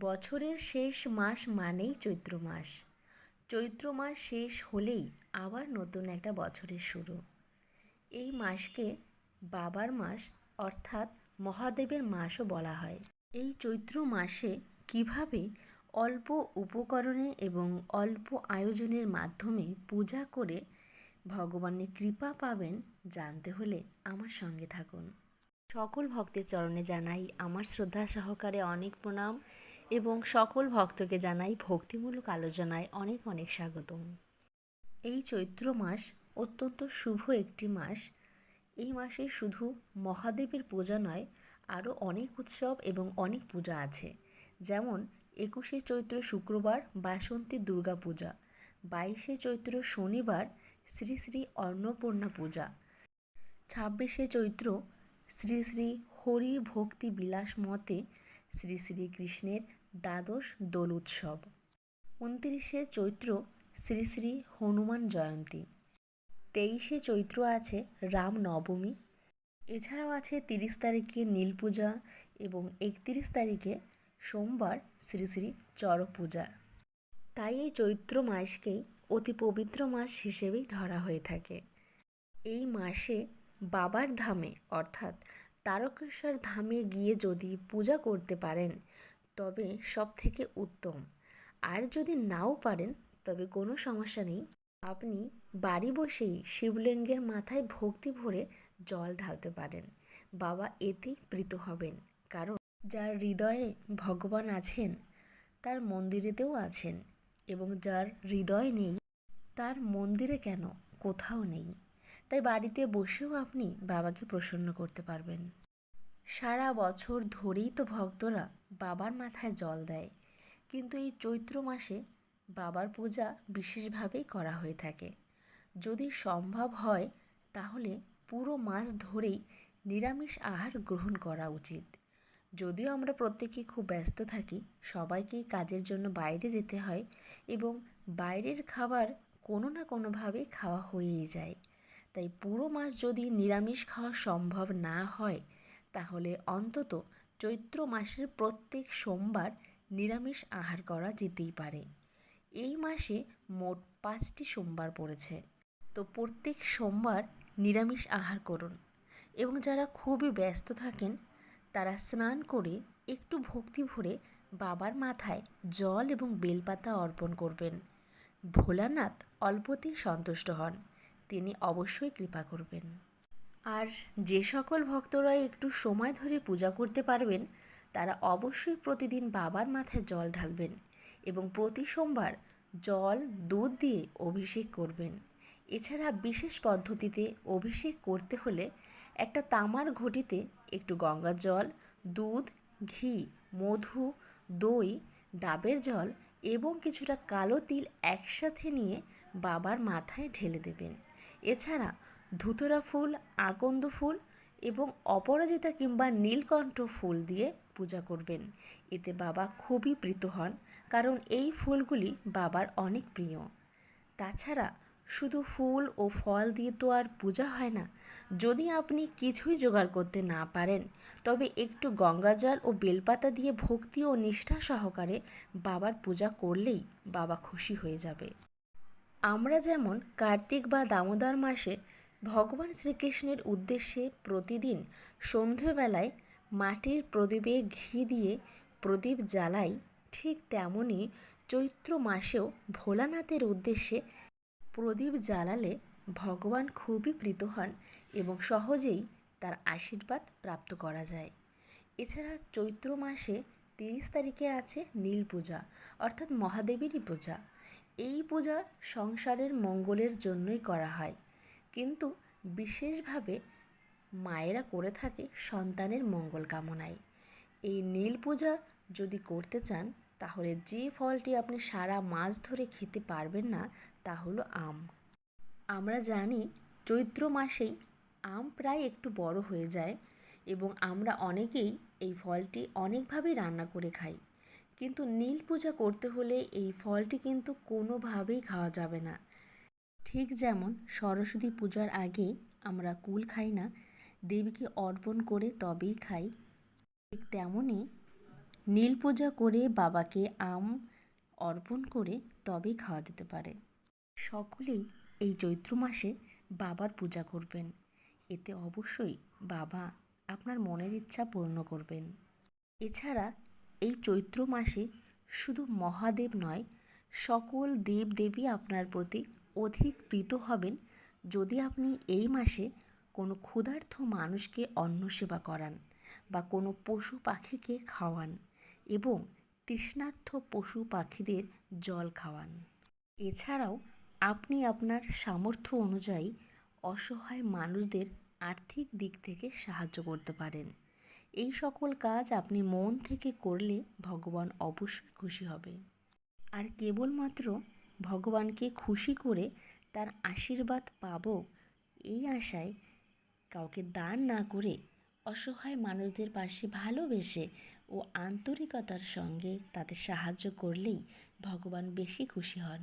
বছরের শেষ মাস মানেই চৈত্র মাস। চৈত্র মাস শেষ হলেই আবার নতুন একটা বছরের শুরু। এই মাসকে বাবার মাস অর্থাৎ মহাদেবের মাসও বলা হয়। এই চৈত্র মাসে কীভাবে অল্প উপকরণে এবং অল্প আয়োজনের মাধ্যমে পূজা করে ভগবানের কৃপা পাবেন জানতে হলে আমার সঙ্গে থাকুন। সকল ভক্তের চরণে জানাই আমার শ্রদ্ধা সহকারে অনেক প্রণাম। এবং সকল ভক্তকে জানাই ভক্তিমূলক আলোচনায় অনেক অনেক স্বাগতম। এই চৈত্র মাস অত্যন্ত শুভ একটি মাস। এই মাসে শুধু মহাদেবের পূজা নয়, আরও অনেক উৎসব এবং অনেক পূজা আছে। যেমন একুশে চৈত্র শুক্রবার বাসন্তী দুর্গা পূজা, বাইশে চৈত্র শনিবার শ্রী শ্রী অন্নপূর্ণা পূজা, ছাব্বিশে চৈত্র শ্রী শ্রী হরি ভক্তি বিলাস মতে শ্রী শ্রীকৃষ্ণের দ্বাদশ দোল উৎসব। উনত্রিশে চৈত্র শ্রী শ্রী হনুমান জয়ন্তী। তেইশে চৈত্র আছে রাম নবমী। এছাড়াও আছে তিরিশ তারিখে নীল পূজা এবং একত্রিশ তারিখে সোমবার শ্রী শ্রী চড় পূজা। তাই এই চৈত্র মাসকেই অতি পবিত্র মাস হিসেবেই ধরা হয়ে থাকে। এই মাসে বাবার ধামে অর্থাৎ তারকেশ্বর ধামে গিয়ে যদি পূজা করতে পারেন, তবে সব থেকে উত্তম। আর যদি নাও পারেন, তবে কোনো সমস্যা নেই। আপনি বাড়ি বসেই শিবলিঙ্গের মাথায় ভক্তি ভরে জল ঢালতে পারেন। বাবা এতেই প্রীত হবেন। কারণ যার হৃদয়ে ভগবান আছেন, তার মন্দিরেতেও আছেন এবং যার হৃদয় নেই, তার মন্দিরে কেন কোথাও নেই। তাই বাড়িতে বসেও আপনি বাবাকে প্রসন্ন করতে পারবেন। সারা বছর ধরেই তো ভক্তরা বাবার মাথায় জল দেয়, কিন্তু এই চৈত্র মাসে বাবার পূজা বিশেষভাবেই করা হয়ে থাকে। যদি সম্ভব হয়, তাহলে পুরো মাস ধরেই নিরামিষ আহার গ্রহণ করা উচিত। যদিও আমরা প্রত্যেকে খুব ব্যস্ত থাকি, সবাইকেই কাজের জন্য বাইরে যেতে হয় এবং বাইরের খাবার কোনো না কোনোভাবে খাওয়া হয়েই যায়। তাই পুরো মাস যদি নিরামিষ খাওয়া সম্ভব না হয়, তাহলে অন্তত চৈত্র মাসের প্রত্যেক সোমবার নিরামিষ আহার করা যেতেই পারে। এই মাসে মোট পাঁচটি সোমবার পড়েছে। তো প্রত্যেক সোমবার নিরামিষ আহার করুন এবং যারা খুবই ব্যস্ত থাকেন, তারা স্নান করে একটু ভক্তি ভরে বাবার মাথায় জল এবং বেলপাতা অর্পণ করবেন। ভোলানাথ অল্পতেই সন্তুষ্ট হন। তিনি অবশ্যই কৃপা করবেন। আর যে সকল ভক্তরা একটু সময় ধরে পূজা করতে পারবেন, তারা অবশ্যই প্রতিদিন বাবার মাথায় জল ঢালবেন এবং প্রতি সোমবার জল, দুধ দিয়ে অভিষেক করবেন। এছাড়া বিশেষ পদ্ধতিতে অভিষেক করতে হলে একটা তামার ঘটিতে একটু গঙ্গার জল, দুধ, ঘি, মধু, দই, ডাবের জল এবং কিছুটা কালো তিল একসাথে নিয়ে বাবার মাথায় ঢেলে দেবেন। এছাড়া ধুতরা ফুল আকন্দ ফুল এবং অপরাজিতা কিংবা নীলকণ্ঠ ফুল দিয়ে পূজা করবেন। এতে বাবা খুবই প্রীত হন, কারণ এই ফুলগুলি বাবার অনেক প্রিয়। তাছাড়া শুধু ফুল ও ফল দিয়ে তো আর পূজা হয় না, যদি আপনি কিছুই জোগাড় করতে না পারেন, তবে একটু গঙ্গাজল ও বেলপাতা দিয়ে ভক্তি ও নিষ্ঠা সহকারে বাবার পূজা করলেই বাবা খুশি হয়ে যাবে। আমরা যেমন কার্তিক বা দামোদর মাসে ভগবান শ্রীকৃষ্ণের উদ্দেশ্যে প্রতিদিন সন্ধেবেলায় মাটির প্রদীপে ঘি দিয়ে প্রদীপ জ্বালাই, ঠিক তেমনই চৈত্র মাসেও ভোলানাথের উদ্দেশ্যে প্রদীপ জ্বালালে ভগবান খুবই প্রীত হন এবং সহজেই তার আশীর্বাদ প্রাপ্ত করা যায়। এছাড়া চৈত্র মাসে তিরিশ তারিখে আছে নীল পূজা, অর্থাৎ মহাদেবেরই পূজা। এই পূজা সংসারের মঙ্গলের জন্যই করা হয়। কিন্তু বিশেষভাবে মায়েরা করে থাকে সন্তানের মঙ্গল কামনায়। এই নীল পূজা যদি করতে চান, তাহলে যে ফলটি আপনি সারা মাস ধরে খেতে পারবেন না, তা হলো আম। আমরা জানি চৈত্র মাসেই আম প্রায় একটু বড় হয়ে যায় এবং আমরা অনেকেই এই ফলটি অনেকভাবেই রান্না করে খাই। কিন্তু নীল পূজা করতে হলে এই ফলটি কিন্তু কোনোভাবেই খাওয়া যাবে না। ঠিক যেমন সরস্বতী পূজার আগে আমরা কুল খাই না, দেবীকে অর্পণ করে তবেই খাই। ঠিক তেমনই নীল পূজা করে বাবাকে আম অর্পণ করে তবেই খাওয়া যেতে পারে। সকলেই এই চৈত্র মাসে বাবার পূজা করবেন। এতে অবশ্যই বাবা আপনার মনের ইচ্ছা পূর্ণ করবেন। এছাড়া এই চৈত্র মাসে শুধু মহাদেব নয়, সকল দেব দেবী আপনার প্রতি অধিক প্রীত হবেন যদি আপনি এই মাসে কোনো ক্ষুধার্ত মানুষকে অন্ন সেবা করান বা কোনো পশু পাখিকে খাওয়ান এবং তৃষ্ণার্থ পশু পাখিদের জল খাওয়ান। এছাড়াও আপনি আপনার সামর্থ্য অনুযায়ী অসহায় মানুষদের আর্থিক দিক থেকে সাহায্য করতে পারেন। এই সকল কাজ আপনি মন থেকে করলে ভগবান অবশ্যই খুশি হবে। আর কেবলমাত্র ভগবানকে খুশি করে তার আশীর্বাদ পাব, এই আশায় কাউকে দান না করে অসহায় মানুষদের পাশে ভালোবেসে ও আন্তরিকতার সঙ্গে তাদের সাহায্য করলেই ভগবান বেশি খুশি হন।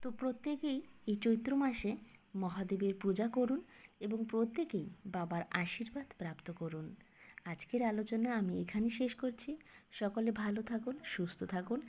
তো প্রত্যেকেই এই চৈত্র মাসে মহাদেবের পূজা করুন এবং প্রত্যেকেই বাবার আশীর্বাদ প্রাপ্ত করুন। আজকের আলোচনা আমি এখানে শেষ করছি। সকলে ভালো থাকুন সুস্থ থাকুন।